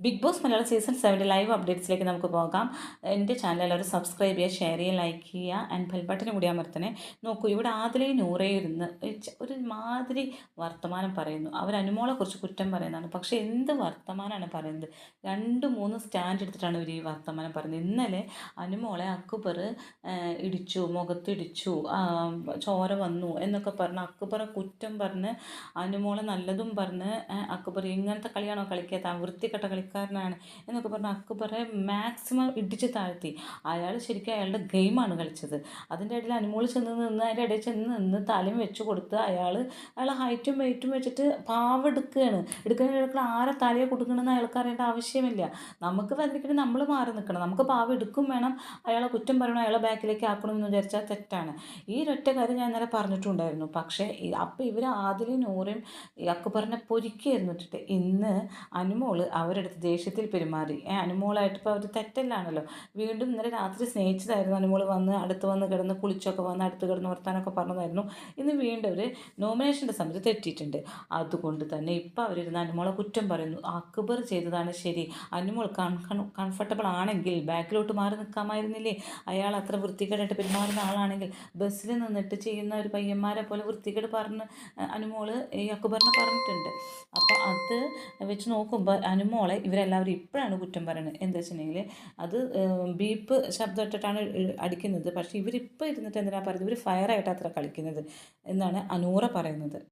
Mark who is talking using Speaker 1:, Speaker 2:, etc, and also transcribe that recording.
Speaker 1: Big boss Malayalam season സെവന്റെ live അപ്ഡേറ്റ്സിലേക്ക് നമുക്ക് പോകാം. എന്റെ ചാനൽ എല്ലാവരും സബ്സ്ക്രൈബ് ചെയ്യുക ഷെയർ ചെയ്യുക ലൈക്ക് ചെയ്യുക ആൻഡ് ബെൽബട്ടനും കൂടി അമർത്തണേ. നോക്കൂ ഇവിടെ ആദിലയും നൂറേ ഇരുന്ന് ഒരു മാതിരി വർത്തമാനം പറയുന്നു. അവർ അനുമോളെക്കുറിച്ച് കുറ്റം പറയുന്നതാണ്. പക്ഷേ എന്ത് വർത്തമാനമാണ് പറയുന്നത്? രണ്ട് മൂന്ന് സ്റ്റാൻഡ് എടുത്തിട്ടാണ് ഇവർ ഈ വർത്തമാനം പറയുന്നത്. ഇന്നലെ അനുമോളെ അക്ബർ ഇടിച്ചു മുഖത്തിടിച്ചു ചോര വന്നു എന്നൊക്കെ പറഞ്ഞ് അക്ബറെ കുറ്റം പറഞ്ഞ് അനുമോളെ നല്ലതും പറഞ്ഞ് അക്ബർ ഇങ്ങനത്തെ കളിയാണോ കളിക്കാത്ത വൃത്തികെട്ട കളിക്കാരനാണ് എന്നൊക്കെ പറഞ്ഞ് അക്ബറെ മാക്സിമം ഇടിച്ച് താഴ്ത്തി. അയാൾ ശരിക്കും അയാളുടെ ഗെയിമാണ് കളിച്ചത്. അതിന്റെ ഇടയിൽ അനുമോൾ ചെന്ന് നിന്ന് അതിന്റെ ഇടയിൽ ചെന്ന് നിന്ന് തലയും വെച്ച് കൊടുത്ത് അയാൾ അയാൾ ഹൈറ്റും വെയിറ്റും വെച്ചിട്ട് പാവം എടുക്കുകയാണ് എടുക്കുന്ന എടുക്കുന്ന ആരെ തലയെ കൊടുക്കണമെന്ന് അയാൾക്ക് അറിയേണ്ട ആവശ്യമില്ല. നമുക്ക് വന്നിരിക്കുന്നത് നമ്മൾ മാറി നിൽക്കണം. നമുക്ക് പാവം എടുക്കും വേണം. അയാളെ കുറ്റം പറയണം അയാളെ ബാക്കിലേക്ക് ആക്കണമെന്ന് വിചാരിച്ചാൽ തെറ്റാണ്. ഈ ഒരൊറ്റ കാര്യം ഞാൻ ഇന്നലെ പറഞ്ഞിട്ടുണ്ടായിരുന്നു. പക്ഷേ അപ്പോൾ ഇവർ ആദിലും നൂറും അക്ബറിനെ പൊരിക്കുകയായിരുന്നു ഇട്ടിട്ട്. ഇന്ന് അനുമോൾ അവരെടുത്ത് ദേഷ്യത്തിൽ പെരുമാറി. ഏ, അനുമോളായിട്ട് ഇപ്പോൾ അവർ തെറ്റല്ലാണല്ലോ. വീണ്ടും ഇന്നലെ രാത്രി സ്നേഹിച്ചതായിരുന്നു അനുമോൾ വന്ന് അടുത്ത് വന്ന് കിടന്ന് കുളിച്ചൊക്കെ വന്ന് അടുത്ത് കിടന്ന് വർത്താനൊക്കെ പറഞ്ഞതായിരുന്നു. ഇന്ന് വീണ്ടും അവർ നോമിനേഷന്റെ സമയത്ത് തെറ്റിയിട്ടുണ്ട്. അതുകൊണ്ട് തന്നെ ഇപ്പോൾ അവരിരുന്ന് അനുമോളെ കുറ്റം പറയുന്നു. അക്ബർ ചെയ്തതാണ് ശരി. അനുമോൾ കംഫർട്ടബിൾ ആണെങ്കിൽ ബാക്കിലോട്ട് മാറി നിൽക്കാമായിരുന്നില്ലേ? അയാൾ അത്ര വൃത്തികേടായിട്ട് പെരുമാറുന്ന ആളാണെങ്കിൽ ബസ്സിൽ നിന്നിട്ട് ചെയ്യുന്ന ഒരു പയ്യന്മാരെ പോലെ വൃത്തികേട് പറഞ്ഞ് അനുമോൾ ഈ അക്ബറിനെ പറഞ്ഞിട്ടുണ്ട്. അപ്പോൾ അത് വെച്ച് നോക്കുമ്പോൾ അനുമോളെ ഇവരെല്ലാവരും ഇപ്പോഴാണ് കുറ്റം പറയുന്നത്. എന്താ വെച്ചിട്ടുണ്ടെങ്കിൽ അത് ബീപ്പ് ശബ്ദം ഇട്ടിട്ടാണ് അടിക്കുന്നത്. പക്ഷേ ഇവരിപ്പോൾ ഇരുന്നിട്ട് എന്തിനാണ് പറയുന്നത്? ഇവർ ഫയറായിട്ട് അത്ര കളിക്കുന്നത് എന്നാണ് അനൂറ പറയുന്നത്.